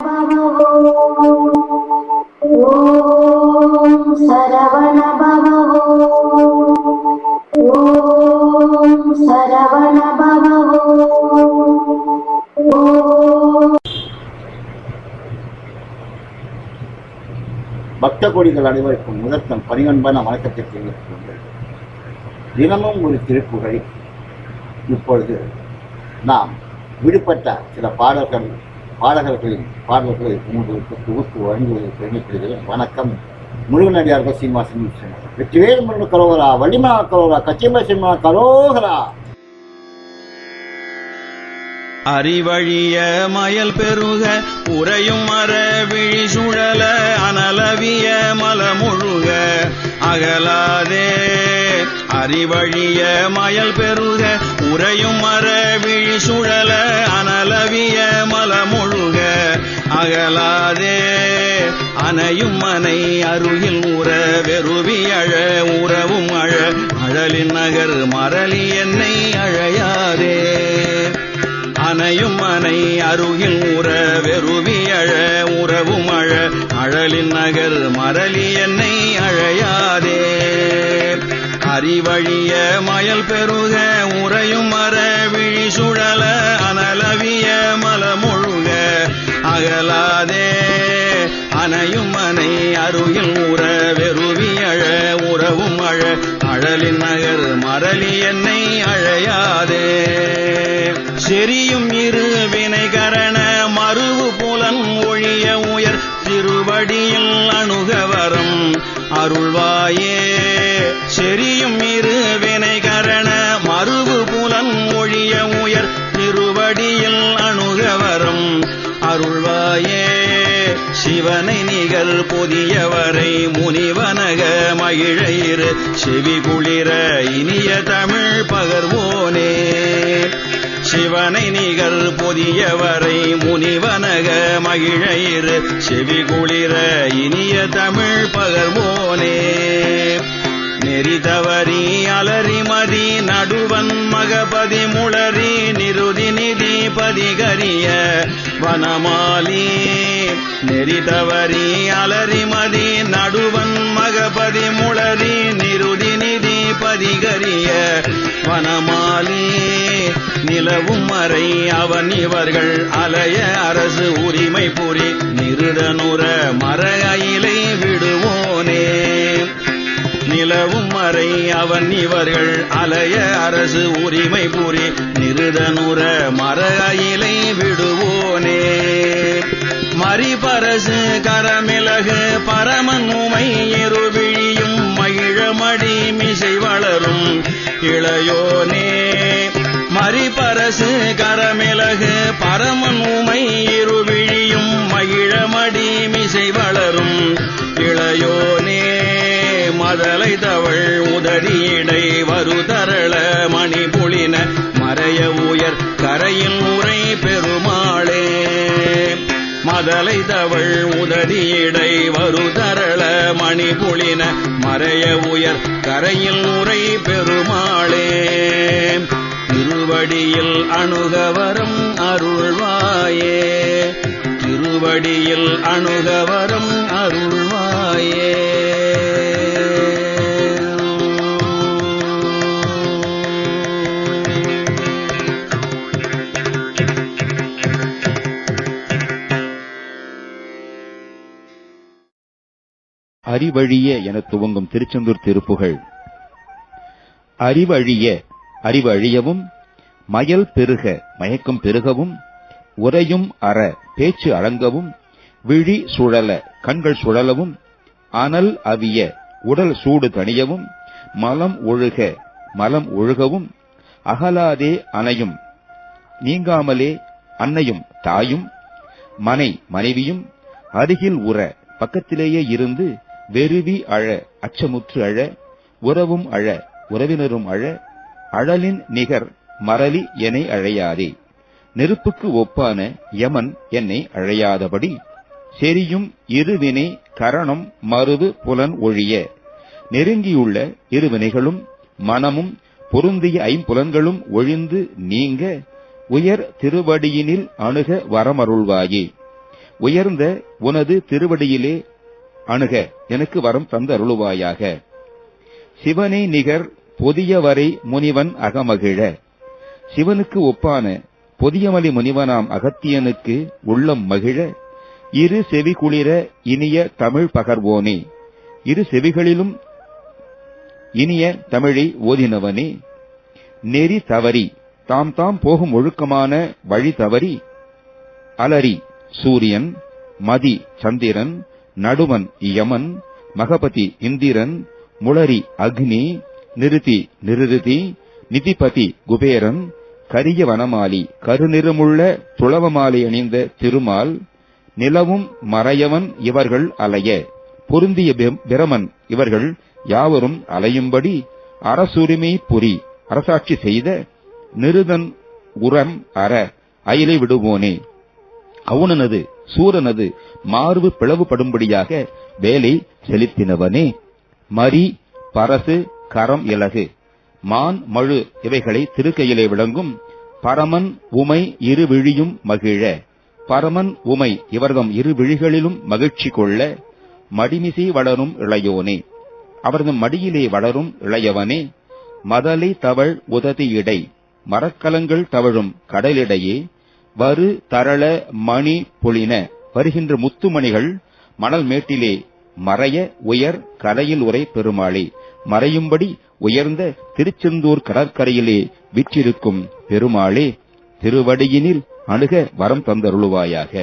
பக்த கோடிகள் அனைவருக்கும் முதற்கண் பணிவன்பான வணக்கத்தை தெரிவித்துக் தினமும் ஒரு திருப்புகழை இப்பொழுது நாம் விடுபட்ட சில பாடல்கள் பாடகர்களின் பாடல்களை உங்களுக்கு தொகுத்து வழங்குவதை பெருமைப்படுகிறேன் வணக்கம். முருகனடியார்கள் சீனிவாசன் விஸ்வநாதன். வெற்றிவேல் முருக கரோகரா வள்ளிமனா கரோகரா கச்சிம சிம்மா கரோகரா. அறிவழிய மயல் பெருக உறையும் மர விழி சுழல அனலவிய மலமுழுக அகலாதே அறிவழிய மயல் பெருக உறையும் மர விழி சுழல அனலவிய மலமொழுக. அகலாதே அணையும் மனை அருகில் உற வெறுவி அழ உறவும் அழ. அழலின் நகர் மரளி என்னை அழையாதே. அணையும் மனை அருகில் உற வெறுவி அழ உறவும் அழ. அழலின் நகர் மரளி என்னை அழையாதே. அறிவழிய மயல் பெருக உறையும் மர விழி சுழல அனலவிய மலமொழுக அகலாதே அணையும் அணை அருகில் உற வெறுவி அழ உறவும் அழ. அழலின் நகர் மரளி என்னை அழையாதே. செரியும் இரு வினைகரண மறுவு புலன் ஒழிய உயர். திருவடியில் அணுகவரம் அருள்வாயே. செரியும் இரு வினைகரண மறுவு புலன் மொழிய உயர் திருவடியில் அணுகவரம். அருள்வாயே சிவனை நிகழ் புதியவரை முனிவனக மகிழையிரு செவி குளிர இனிய தமிழ் பகர்வோனே. சிவனை நிகழ் புதியவரை முனிவனக மகிழையிரு செவி குளிர இனிய தமிழ் பகர்வோனே. நெறி தவறி அலறி மதி நடுவன் மகபதி முளரி நிருதி நிதி பதிகரிய வனமாலி. நெறி தவறி அலறி மதி நடுவன் மகபதி முளரி நிருதி நிதி பதிகரிய வனமாலி. நிலவும் மறை அவன் இவர்கள் அலைய அரசு உரிமை புரி. நிருடனுற மர அயிலை விடுவோனே. நிலவும் மறை அவன் இவர்கள் அலைய அரசு உரிமை புரி நிருதனுற மர அயிலை விடுவோனே. மரிபரசு கரமிளகு பரமன் உமை இருவிழியும் மகிழமடி மிசை வளரும் இளையோனே. மரிபரசு கரமிளகு பரமன் உமை இருவிழியும் மகிழமடி மிசை வளரும் மதலை தவள் உதறியடை வருதரள மணிபொழின மறைய உயர் கரையின் உரை பெருமாளே. மதலை தவள் உதறியடை வருதரள மணிபொழின மறைய உயர் கரையில் உரை பெருமாளே. திருவடியில் அணுகவரம் அருள்வாயே. திருவடியில் அணுகவரம் அறிவழிய என துவங்கும் திருச்செந்தூர் திருப்புகள். அறிவழிய அறிவு அழியவும் மயல் பெருக மயக்கம் பெருகவும் உரையும் அற பேச்சு அடங்கவும் விழி சுழல கண்கள் சுழலவும் அனல் அவிய உடல் சூடு தணியவும் மலம் ஒழுக மலம் ஒழுகவும் அகலாதே அணையும் நீங்காமலே அன்னையும் தாயும் மனை மனைவியும் அருகில் உற பக்கத்திலேயே இருந்து வெறுவி அழ அச்சமுற்று அழ உறவும் அழ உறவினரும் அழ அழலின் நிகர் மரலி என்னை அழையாதே. நெருப்புக்கு ஒப்பான யமன் என்னை அழையாதபடி செரியும் இருவினை கரணம் மருது புலன் ஒழிய நெருங்கியுள்ள இருவினைகளும் மனமும் பொருந்திய ஐம்புலன்களும் ஒழிந்து நீங்க உயர் திருவடியினில் அணுக வரமருள்வாயே. உயர்ந்த உனது திருவடியிலே அணுக எனக்கு வரம் தந்த அருளுவாயாக சிவனை நிகர் பொதியவரை முனிவன் அகமகிழ. சிவனுக்கு ஒப்பான பொதியமலி முனிவனாம் அகத்தியனுக்கு உள்ளம் மகிழ. இரு செவி குளிர இனிய தமிழ் பகர்வோனே. இரு செவிகளிலும் இனிய தமிழை ஓதினவனே. நெறி தவறி தாம் தாம் போகும் ஒழுக்கமான வழி தவறி. அலரி சூரியன் மதி சந்திரன் நடுவன் யமன் மகபதி இந்திரன் முளரி அக்னி நிருதி நிருதி நிதிபதி குபேரன் கரிய வனமாலி கருநிறமுள்ள துளவமாலை அணிந்த திருமால் நிலவும் மறையவன் இவர்கள் அலைய பொருந்திய பிரமன் இவர்கள் யாவரும் அலையும்படி அரசுரிமை புரி அரசாட்சி செய்த நிருதன் உரம் அற அயலை விடுவோனே. அவுனனது சூரனது மார்பு பிளவுபடும்படியாக வேலை செலுத்தினவனே. மரி பரசு கரம் இலகு. மான் மழு இவைகளை திருக்கையிலே விளங்கும். பரமன் உமை இரு விழியும் மகிழ. பரமன் உமை இவர்தம் இரு விழிகளிலும் மகிழ்ச்சி கொள்ள. மடிமிசை வளரும் இளையோனே. அவரது மடியிலே வளரும் இளையவனே. மதலை தவழ் உததி இடை. மரக்கலங்கள் தவழும் கடலிடையே. வரு தரள மணி பொழின வருகின்ற முத்துமணிகள் மணல் மேட்டிலே மறைய உயர் கலையில் உரை பெருமாளே. மறையும்படி உயர்ந்த திருச்செந்தூர் கடற்கரையிலே விற்றிருக்கும் பெருமாளே திருவடியினில் அணுக வரம் தந்தருளுவாயாக.